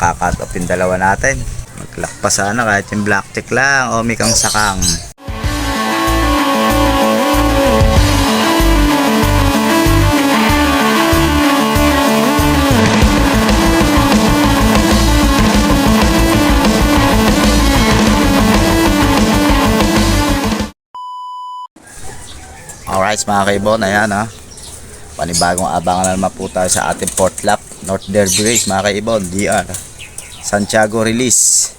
kakat off yung dalawa natin. Mag-lock pa sana kahit yung black check lang. O may kang sakang. Alright mga kaibon, ayan ha. Panibagong abangan na naman po tayo sa ating port lap. North Derby Race mga kaibon, DR. Santiago release.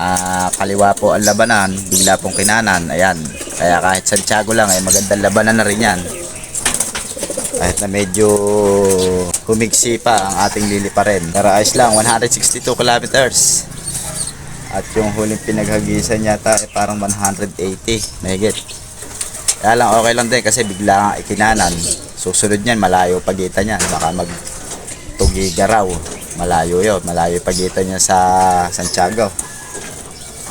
Ah, kaliwa po ang labanan, bigla pong kinanan. Ayan. Kaya kahit Santiago lang ay magandang labanan na rin yan. Kahit na medyo humigsi pa ang ating lili pa rin. Pero ayos lang, 162 kilometers. At yung huling pinaghagisan yata ay parang 180. Mahigit. Kaya lang okay lang din kasi bigla ikinanan. Susunod niyan, malayo pagitan niyan. Baka mag Tugiga raw. Malayo yun. Malayo pagitan niya sa Santiago.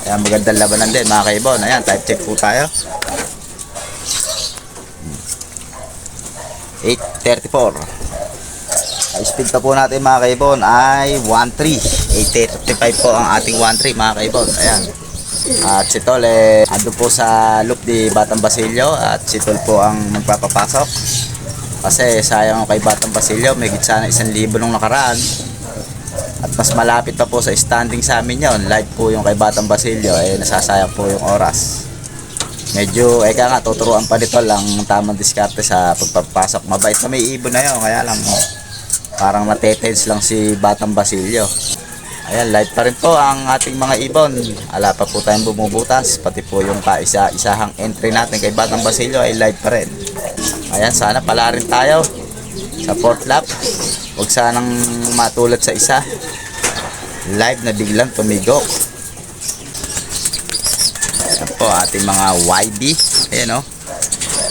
Kaya magandang labanan din mga kaibon. Ayan, type check po tayo. 8.34 Ang speed pa po natin mga kaibon. Ay 1.3 8.35 po ang ating 1.3 mga kaibon. Ayan. At si Tol eh ando po sa loop di Batang Basilio. At si Tol po ang magpapapasok. Kasi sayang kay Batang Basilio. May sana isang libo nung nakaraan At mas malapit pa po sa standing sa amin yon Live po yung kay Batang Basilio. Eh nasasayang po yung oras. Medyo eka nga tuturuan pa dito lang tamang diskarte sa pagpapasok. Mabait na may ibon na yun. Kaya lang oh, parang natetens lang si Batang Basilio. Ayan light pa rin po ang ating mga ibon. Ala pa po tayong bumubutas. Pati po yung kaisa-isahang entry natin kay Batang Basilio ay light pa rin. Ayan sana pala rin tayo sa port lap huwag sanang matulad sa isa live na biglang tumigo Ayan po, ating mga YB. Ayan o.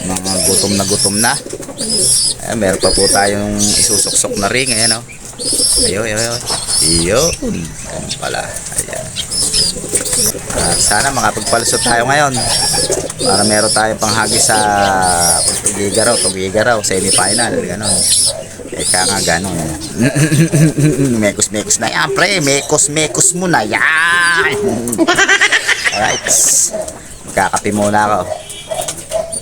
Mga gutom na gutom na. Ayan, meron pa po tayong isusuksok na ring. Ayan o. Ayo, ayo, ayo. Iyo. Ganun pala. Ayan. At sana makapagpalusot tayo ngayon. Para meron tayong panghagi sa Tugigaraw, Tugigaraw, semi-final. Ganon. Eka nga ganon. mekos-mekos na yan, pre. Mekos-mekos mo na yan. Alright. Magkakape muna ako.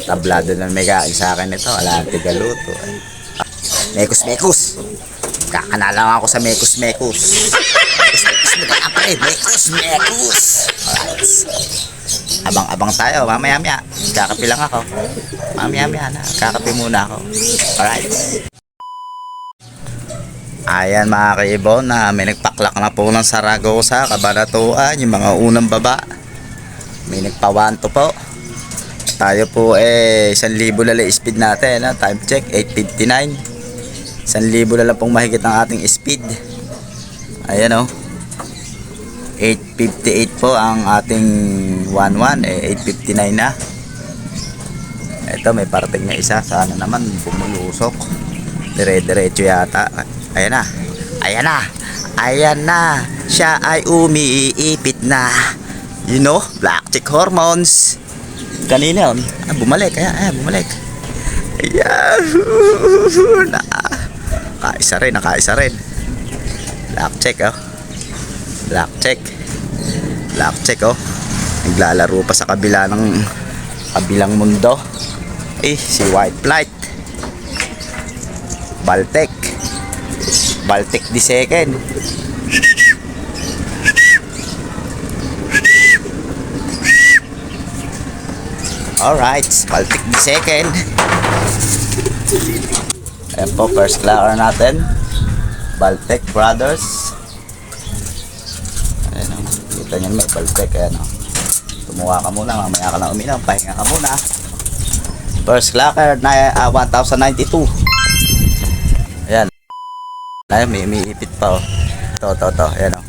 Tablado na may kain sa akin ito. Wala ang tigaluto. Mekos, mekos. Kakanala ako sa mekos, mekos. Mekos, mekos mo tayo, pre. Mekos, mekos. Alright. Abang-abang tayo. Mamaya-maya. Kakape lang ako. Mamaya-maya na. Kakape muna ako. Alright. Ayan mga kaibon na may nagpaklak na po ng Saragosa, Kabanatuan, yung mga unang baba. May nagpawanto po. Tayo po eh, 1,000 lala speed natin. Ha? Time check, 8.59. 1,000 lala pong mahigit ang ating speed. Ayan o. 8.58 po ang ating 1.1. Eh, 8.59 na. Ito, may parating na isa. Sana naman bumulusok. Dire-diretso yata. Ayan na. Ayan na. Ayan na. Siya ay umiipit na. You know, black chick hormones. Kanina yun. Ah, bumalik. Ayan, ayan, bumalik. Ayan. Na. Kaisa rin, nakaisa rin. Black check, oh. Black check. Black check, oh. Naglalaro pa sa kabila ng kabilang mundo. Eh, si White Flight. Baltic. Baltic the second. Alright, Baltic the second. Ayan po, first flower natin. Baltic Brothers. Ayan o, kita nyo may Baltic. Ayan o. Tumuha ka muna, mamaya ka na uminom. Pahinga ka muna. First clacker na ah, 1092. Ayan. Ayan, may umiipit pa oh. Ito, ito. Ayan o.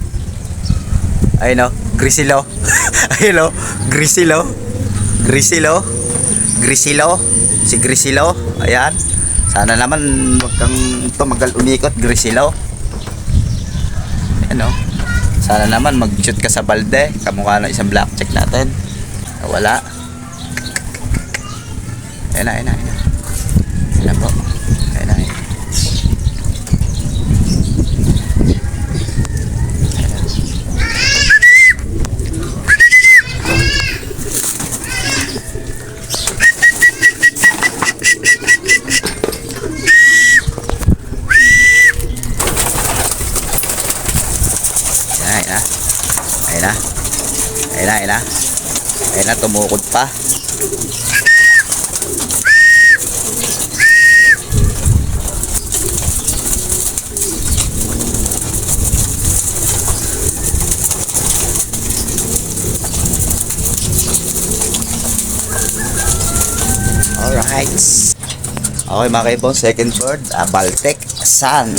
Ayun o. Grisilo. Ayun o. Grisilo. Grisilo. Grisilo. Si Grisilo. Ayan. Sana naman wag kang tumagal umikot, Grisilo. Ayan o. Sana naman mag-shoot ka sa balde. Kamukha ng isang black check natin. Wala. Ayan na, ayan na, ayan na. Ayan na po. Ayan na, ayan. Ayan na. Ayan na. Ayan na, ayan na. Tumukod pa. Alright. Okay mga kaibon, second bird, uh, Baltic Sun.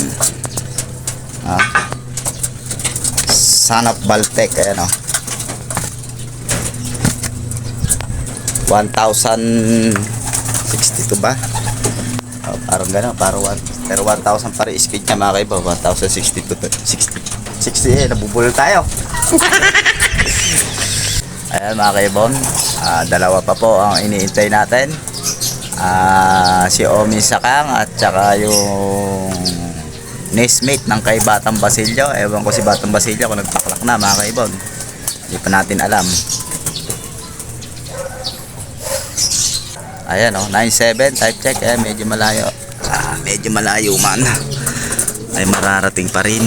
Ah. Son of Baltic, ayan o. 1,062 ba? Oh, parang gano'n, parang 1, pero 1,000 pa rin speed niya mga kaibo, 1,062, 60, 60 eh, nabubulol tayo. Ayan mga kaibon, ah, dalawa pa po ang iniintay natin. Ah, si Omi Sakang at saka yung Nesmate ng kay Batang Basilio. Ewan ko si Batang Basilio kung nagpaklak na mga kaibon. Hindi pa natin alam. Ayan o, 97 type check. Eh, medyo malayo. Ah, medyo malayo man. Ay mararating pa rin.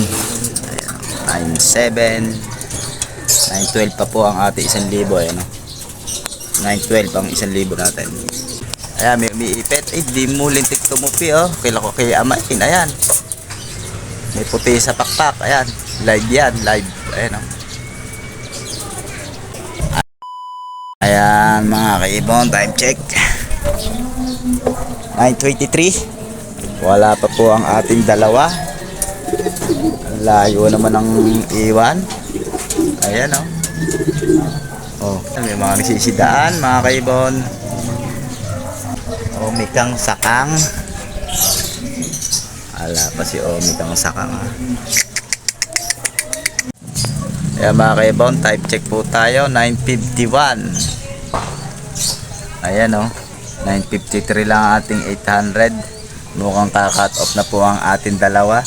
Ayan, 97 912 pa po ang ating 1,000 ayan o. 912 ang 1,000 natin. Ayan, may umiipit. Eh, di mo lintik tumupi oh. Kila ko kay Amain. Ayan. May puti sa pakpak. Ayan. Live yan. Live. Ayan oh. Ayan mga kaibon. Time check. 9.23. Wala pa po ang ating dalawa. Layo naman ang iwan. Ayan oh. Oh, may mga nagsisidaan mga kaibon. Omikang sakang. Ala pa si Omikang sakang ah. Kaya mga kaibon, type check po tayo, 951. Ayan oh, 953 lang ang ating 800. Mukhang kakat off na po ang ating dalawa.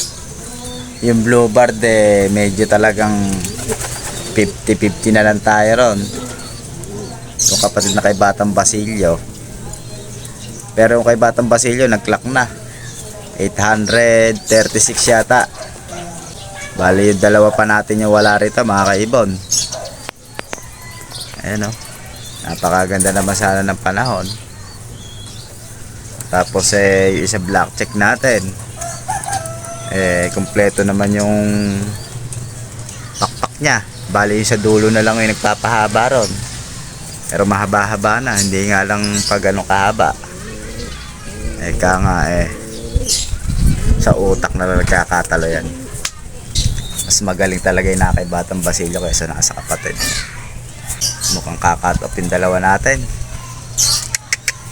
Yung blue bar de, medyo talagang 50-50 na lang tayo ron. Yung kapatid na kay Batang Basilio. Pero yung kay Batang Basilio, nag-clock na. 836 yata. Bali yung dalawa pa natin yung wala rito, mga kaibon. Ayan o. Napakaganda naman sana ng panahon. Tapos eh, isa black check natin. Eh, kompleto naman yung pakpak niya. Bali sa dulo na lang yung nagpapahaba ron. Pero mahaba-haba na, hindi nga lang pag ano kahaba. Eh ka nga eh, sa utak na lang nagkakatalo yan. Mas magaling talaga yung nakay Batang Basilio kaysa nasa kapatid. Mukhang kakat off yung dalawa natin.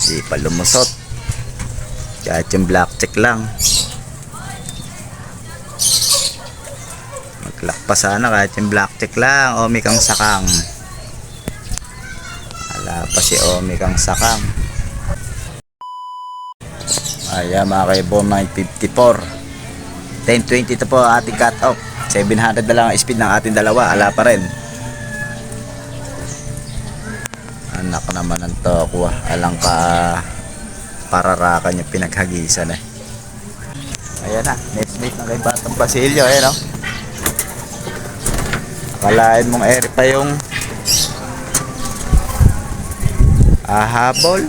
Di pa lumusot. Kahit yung black check lang. Maglak pa sana kahit yung black check lang. Omi kang sakang. Wala pa si Omi kang sakang. Ayan mga kaibon, 954. 1020 ito po ang ating cut off. 700 na lang ang speed ng ating dalawa. Ala pa rin. Anak naman ng tokwa. Alang ka pararakan yung pinaghagisan eh. Ayan na. Next mate ng kay Batang Basilio. Ayan o. Akalain mong eri pa yung ahabol.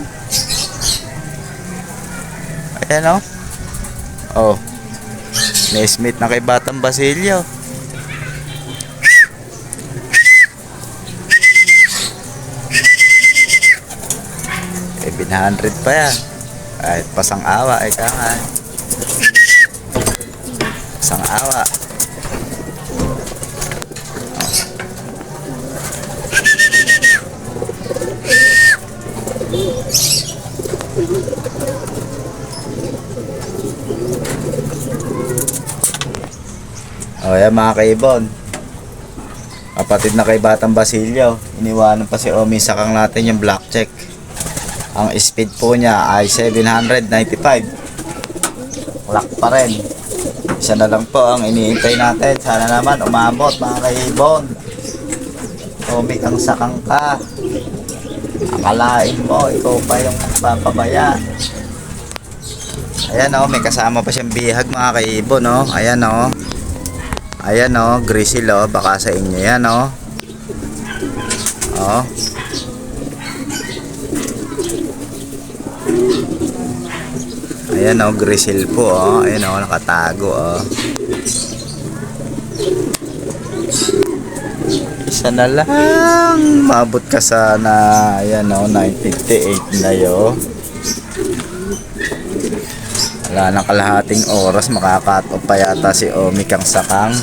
Ayan o. Oh. Nesmith na kay Batang Basilio. Eh, 700 pa yan. Kahit pasang awa, eh ka nga. Pasang awa. O yan mga kaibon. Kapatid na kay Batang Basilio. Iniwanan pa si Omi sakang natin yung black check. Ang speed po niya ay 795. Lock pa rin. Isa na lang po ang iniintay natin. Sana naman umabot mga kaibon. Omi kang sakang ka. Akalain mo, ikaw pa yung papabaya. Ayan o, may kasama pa siyang bihag mga kaibon o. Ayan o. Ayan oh, grizzle oh. Baka sa inyo yan oh. Oh. Ayan oh, grizzle po oh. Ayan oh, nakatago oh. Isa na lang. Mabot ka sana. Ayan oh, 958 na yo. Wala nang kalahating oras. Makakat off pa yata si Omi kang sakang.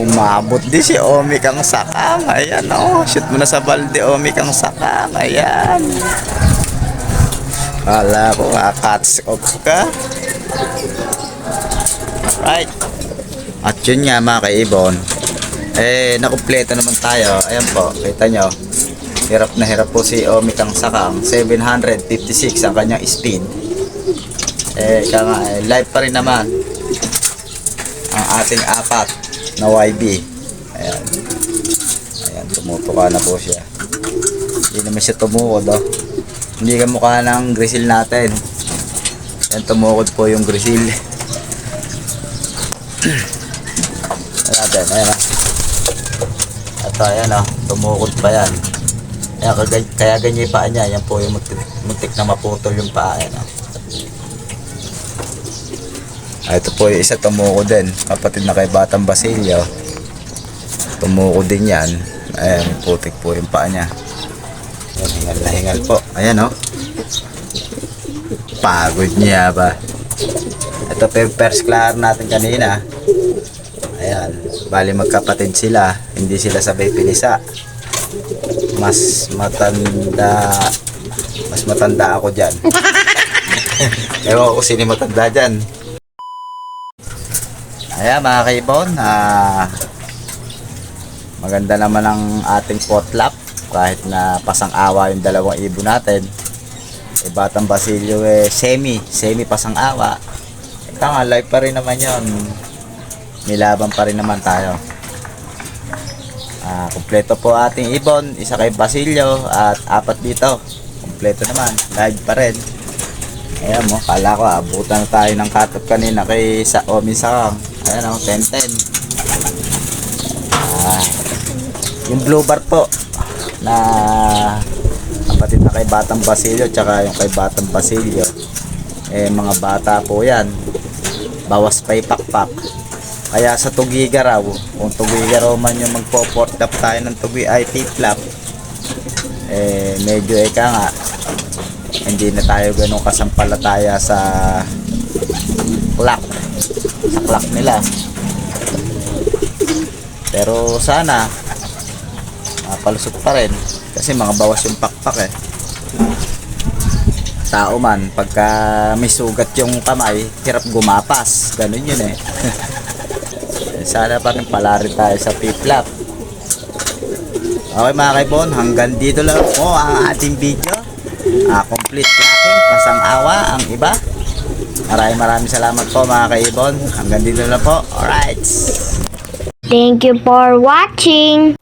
Umabot di si Omi kang sakang. Ayan oh. Shoot mo na sa balde Omi kang sakang. Ayan. Kala ko kakats off ka. Right. At yun nga mga kaibon, eh nakumpleto naman tayo. Ayan po, kita nyo. Hirap na hirap po si Omi Kang Sakang. 756 ang kanyang speed. Eh, nga, eh, live pa rin naman ang ating apat na YB. Ayan. Ayan, tumutuka na po siya. Hindi naman siya tumukod, oh. Hindi ka mukha ng grizzle natin. Ayan, tumukod po yung grizzle. Ayan natin, ayan ah. Ito, ayan ah, tumukod pa yan. Kaya, kaya, ganyan yung paa niya, yan po yung muntik, muntik na maputol yung paa, ayan ah. Ah, ito po yung isa tumukod din, kapatid na kay Batang Basilio. Tumukod din yan. Ayan, putik po yung paa niya. Hingal na hingal po. Ayan oh. Pagod niya ba? Ito yung first class natin kanina. Ayan, bali magkapatid sila, hindi sila sabay pinisa. Mas matanda, mas matanda ako dyan. Ewan ko sino matanda dyan. Ayan mga kaibon, ah, maganda naman ang ating potluck kahit na pasang-awa yung dalawang ibon natin. Eh, Batang Basilio eh, semi, semi pasang-awa. Ika nga, live pa rin naman yon nilaban pa rin naman tayo. Ah, kumpleto po ating ibon, isa kay Basilio at apat dito. Kumpleto naman, live pa rin. Ayan mo, kala ko abutan na tayo ng katot kanina kay sa Omi Sakang. Ayan o, 10-10. Ah, yung blue bar po na kapatid na kay Batang Basilio tsaka yung kay Batang Basilio. Eh mga bata po yan. Bawas pa ipakpak kaya sa Tugiga raw, kung Tugiga raw man yung magpo-port up tayo ng Tugi IT flap, eh medyo eka nga, hindi na tayo ganun kasampalataya sa clock, sa clock nila. Pero sana, mapalusot pa rin, kasi mga bawas yung pakpak eh. Tao man, pagka may sugat yung kamay, hirap gumapas, ganun yun eh. sana pa rin pala rin tayo sa piplap. Okay mga kaibon, hanggang dito lang po ang ating video. Ah, complete clapping, pasang awa ang iba. Maraming maraming salamat po mga kaibon. Hanggang dito lang po. Alright. Thank you for watching.